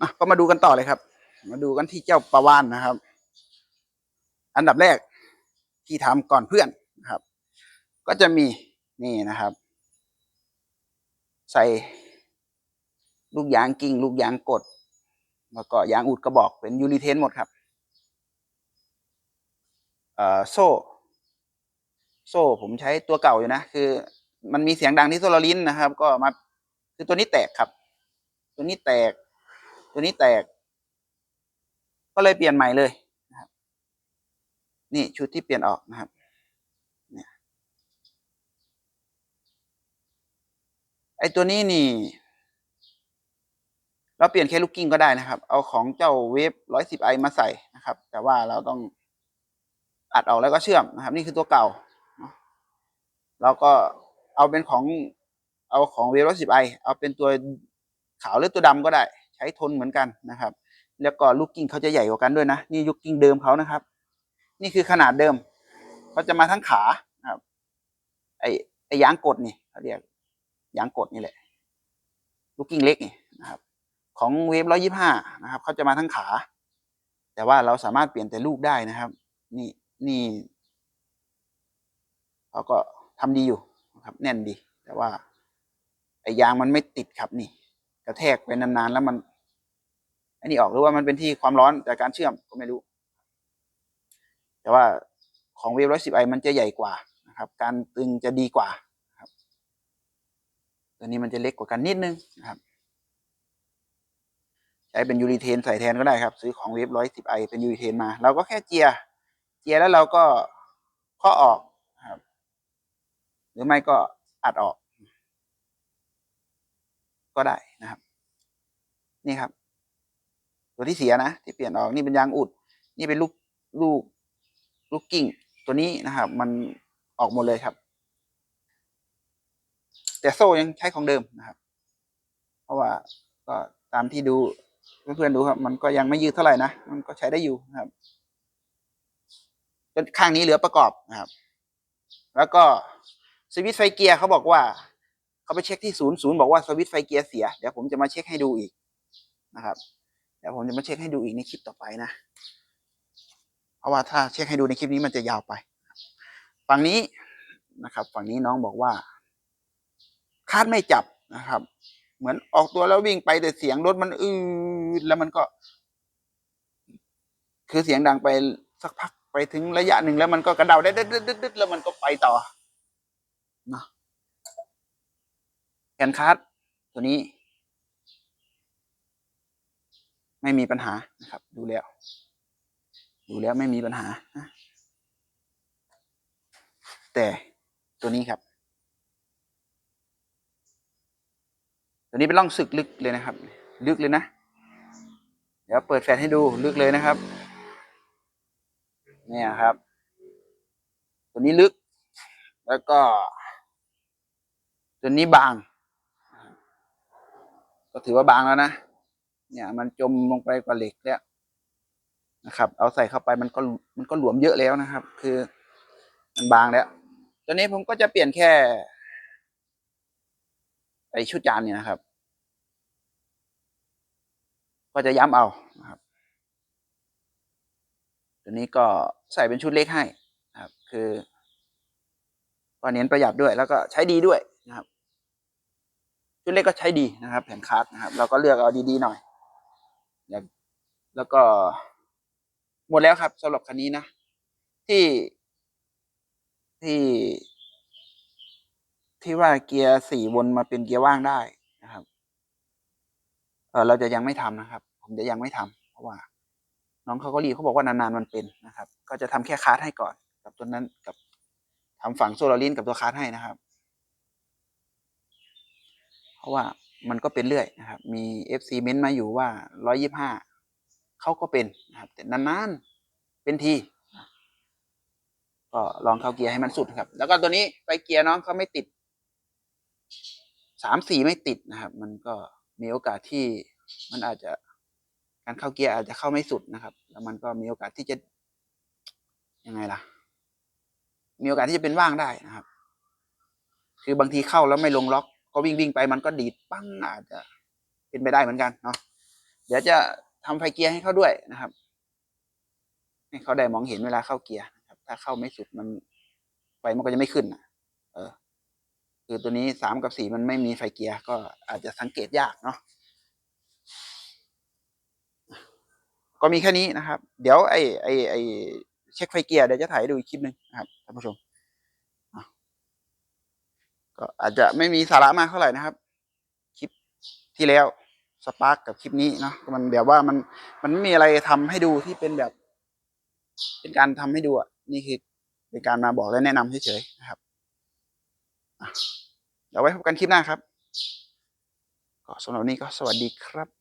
อะก็มาดูกันต่อเลยครับ มาดูกันที่เจ้าปลาวานนะครับ อันดับแรกที่ทำก่อนเพื่อนนะครับ ก็จะมีนี่นะครับ ใส่ลูกยางกิ่ง ลูกยางกด แล้วก็ยางอุดกระบอกเป็นยูริเทนหมดครับเอ่อโซ่ โซ่ผมใช้ตัวเก่าอยู่นะ คือ มันมีเสียงดังที่โซลารินนะครับ ก็มาคือตัวนี้แตกครับ ตัวนี้แตก ตัวนี้แตก ก็เลยเปลี่ยนใหม่เลยนะครับ นี่ชุดที่เปลี่ยนออกนะครับเนี่ยไอตัวนี้นี่ เราเปลี่ยนแค่ลูกกิ้งก็ได้นะครับ เอาของเจ้าเวฟร้อยสิบไอมาใส่นะครับ แต่ว่าเราต้องอัดออกแล้วก็เชื่อมนะครับ นี่คือตัวเก่าเนอะเราก็เอาเป็นของเอาของเวฟร้อยสิบไอเอาเป็นตัวขาวหรือตัวดำก็ได้ ใช้ทนเหมือนกันนะครับ แล้วก็ลูกกิ้งเขาจะใหญ่กว่ากันด้วยนะ นี่ลูกกิ้งเดิมเขานะครับ นี่คือขนาดเดิมเขาจะมาทั้งขาครับไอไอยางกดนี่เขาเรียกยางกดนี่แหละ ลูกกิ้งเล็กนี่นะครับ ของเวฟร้อยี่ห้านะครับเขาจะมาทั้งขา แต่ว่าเราสามารถเปลี่ยนแต่ลูกได้นะครับ นี่นี่เขาก็ทำดีอยู่นะครับ แน่นดี แต่ว่าไอ้ยางมันไม่ติดครับนี่ กระแทกไปนานๆแล้วมัน อันนี้ออกหรือว่ามันเป็นที่ความร้อนจากการเชื่อมก็ไม่รู้ แต่ว่าของเวฟร้อยสิบไอมันจะใหญ่กว่านะครับ การตึงจะดีกว่าครับตัวนี้มันจะเล็กกว่ากันนิดนึงนะครับใช้เป็นยูริเทนใส่แทนก็ได้ครับ ซื้อของเวฟร้อยสิบไอเป็นยูริเทนมาเราก็แค่เจียเจียแล้วเราก็ข้อออกครับ หรือไม่ก็อัดออก ก็ได้นะครับ นี่ครับ ตัวที่เสียนะ ที่เปลี่ยนออกนี่เป็นยางอุด นี่เป็นลูกลูกลูกกิ้งตัวนี้นะครับ มันออกหมดเลยครับ แต่โซ่ยังใช้ของเดิมนะครับ เพราะว่าก็ตามที่ดูเพื่อนๆดูครับ มันก็ยังไม่ยืดเท่าไหร่นะมันก็ใช้ได้อยู่นะครับจนข้างนี้เหลือประกอบนะครับ แล้วก็สวิตช์ไฟเกียร์เขาบอกว่าเขาไปเช็คที่ศูนย์ศูนย์บอกว่าสวิตช์ไฟเกียร์เสีย เดี๋ยวผมจะมาเช็คให้ดูอีกนะครับ เดี๋ยวผมจะมาเช็คให้ดูอีกในคลิปต่อไปนะ เพราะว่าถ้าเช็คให้ดูในคลิปนี้มันจะยาวไป ฝั่งนี้นะครับ ฝั่งนี้น้องบอกว่า คาดไม่จับนะครับ เหมือนออกตัวแล้ววิ่งไปแต่เสียงรถมันอืดแล้วมันก็ คือเสียงดังไปสักพักไปถึงระยะหนึ่งแล้วมันก็กระเดาได้ดึดๆๆๆแล้วมันก็ไปต่อนะแกนคัสตัวนี้ ไม่มีปัญหานะครับ ดูแล้ว ดูแล้วไม่มีปัญหา แต่ตัวนี้ครับ ตัวนี้เป็นร่องสึกลึกเลยนะครับ ลึกเลยนะ เดี๋ยวเปิดแฟลชให้ดูลึกเลยนะครับ เนี่ยครับ ตัวนี้ลึก แล้วก็ ตัวนี้บาง ก็ถือว่าบางแล้วนะ เนี่ย มันจมลงไปกว่าเหล็กแล้วนะครับ เอาใส่เข้าไปมันก็มันก็หลวมเยอะแล้วนะครับ คือมันบางแล้วตัวนี้ผมก็จะเปลี่ยนแค่ ไอชุดจานเนี่ยนะครับ ก็จะย้ำเอานะครับตัวนี้ก็ใส่เป็นชุดเล็กให้นะครับ คือก็เน้นประหยัดด้วย แล้วก็ใช้ดีด้วยนะครับ ชุดเล็กก็ใช้ดีนะครับ แผ่นคัสนะครับ เราก็เลือกเอาดีๆหน่อย แล้วแล้วก็หมดแล้วครับสำหรับคันนี้นะ ที่ที่ ที่ว่าเกียร์สี่วนมาเป็นเกียร์ว่างได้นะครับเออเราจะยังไม่ทำนะครับ ผมจะยังไม่ทำเพราะว่า น้องเขาก็รีเขาบอกว่านานๆมันเป็นนะครับ ก็จะทำแค่คาร์ดให้ก่อน กับตัวนั้นกับทำฝั่งโซลารินกับตัวคาร์ดให้นะครับ เพราะว่า มันก็เป็นเรื่อยนะครับ มีเอฟซีเม้นต์มาอยู่ว่าร้อยี่ห้าเขาก็เป็นนะครับแต่นานๆ เป็นที ก็ลองเข้าเกียร์ให้มันสุดครับ แล้วก็ตัวนี้ไฟเกียร์น้องเขาไม่ติดสามสี่ไม่ติดนะครับ มันก็มีโอกาสที่มันอาจจะการเข้าเกียร์อาจจะเข้าไม่สุดนะครับ แล้วมันก็มีโอกาสที่จะยังไงล่ะ มีโอกาสที่จะเป็นว่างได้นะครับ คือบางทีเข้าแล้วไม่ลงล็อก็วิ่งวิ่งไปมันก็ดีดปั้งอาจจะเป็นไปได้เหมือนกันเนาะเดี๋ยวจะทำไฟเกียร์ให้เขาด้วยนะครับ ให้เขาได้มองเห็นเวลาเข้าเกียร์นะครับ ถ้าเข้าไม่สุดมันไฟมันก็จะไม่ขึ้นอะเออ คือตัวนี้สามกับสี่มันไม่มีไฟเกียร์ก็อาจจะสังเกตยากเนาะก็มีแค่นี้นะครับ เดี๋ยวไอ้ไอ้ไอ้เช็คไฟเกียร์เดี๋ยวจะถ่ายดูอีกคลิปหนึ่งนะครับท่านผู้ชม ก็อาจจะไม่มีสาระมากเท่าไหร่นะครับ คลิปที่แล้วสปาร์กกับคลิปนี้เนาะมันแบบว่ามันมันไม่มีอะไรทำให้ดูที่เป็นแบบ เป็นการทำให้ดูอะนี่คือเป็นการมาบอกและแนะนำเฉยๆนะครับเดี๋ยวไว้พบกันคลิปหน้าครับก็สำหรับนี้ก็สวัสดีครับ